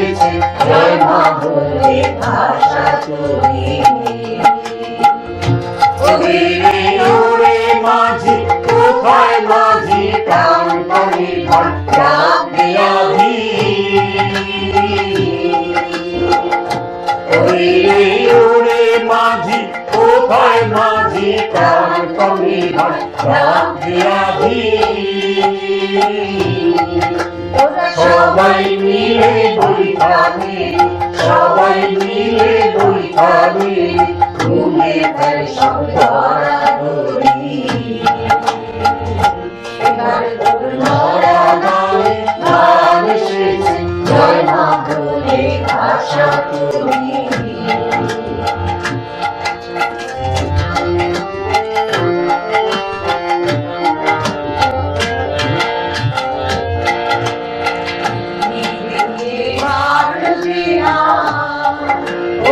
মিলেছে জয় মা বলে ভাষা তুমি ওরে ওরে মাঝি কোথায় মাঝি প্রাণ করে ভট্টাম বিয়াধি ওরে ওরে মাঝি কোথায় মাঝি প্রাণ করে ভট্টাম বিয়াধি সবাই মিলে বলি আমি সবাই মিলে বলি আমি ঘুমিয়ে ফেল সব ধরা ধরি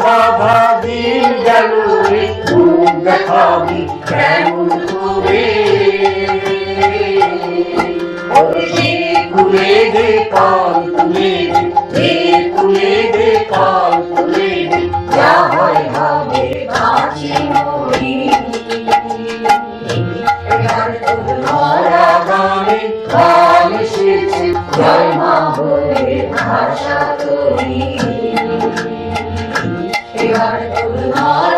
বাধা দিন গেল রে মুখ দেখাবি কেমন করে কুলে দে পাল কুলে দে কুলে Har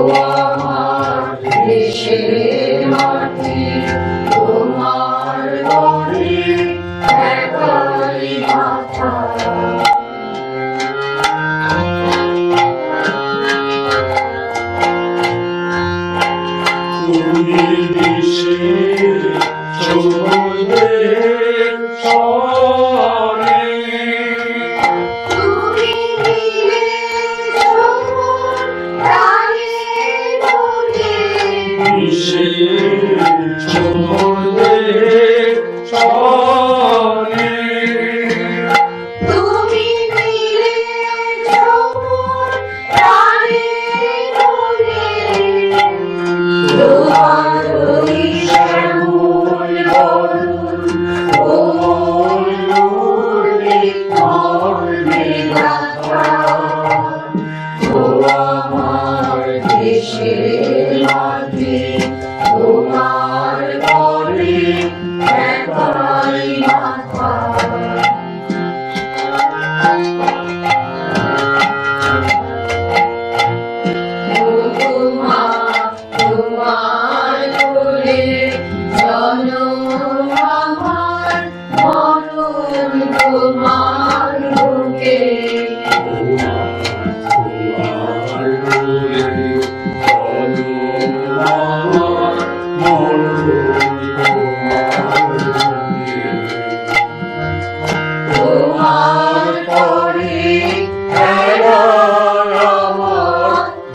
আমার দেশের মাটি তোমার গড়ে একাই মাথা তুমি দেশের চোখে সব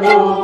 我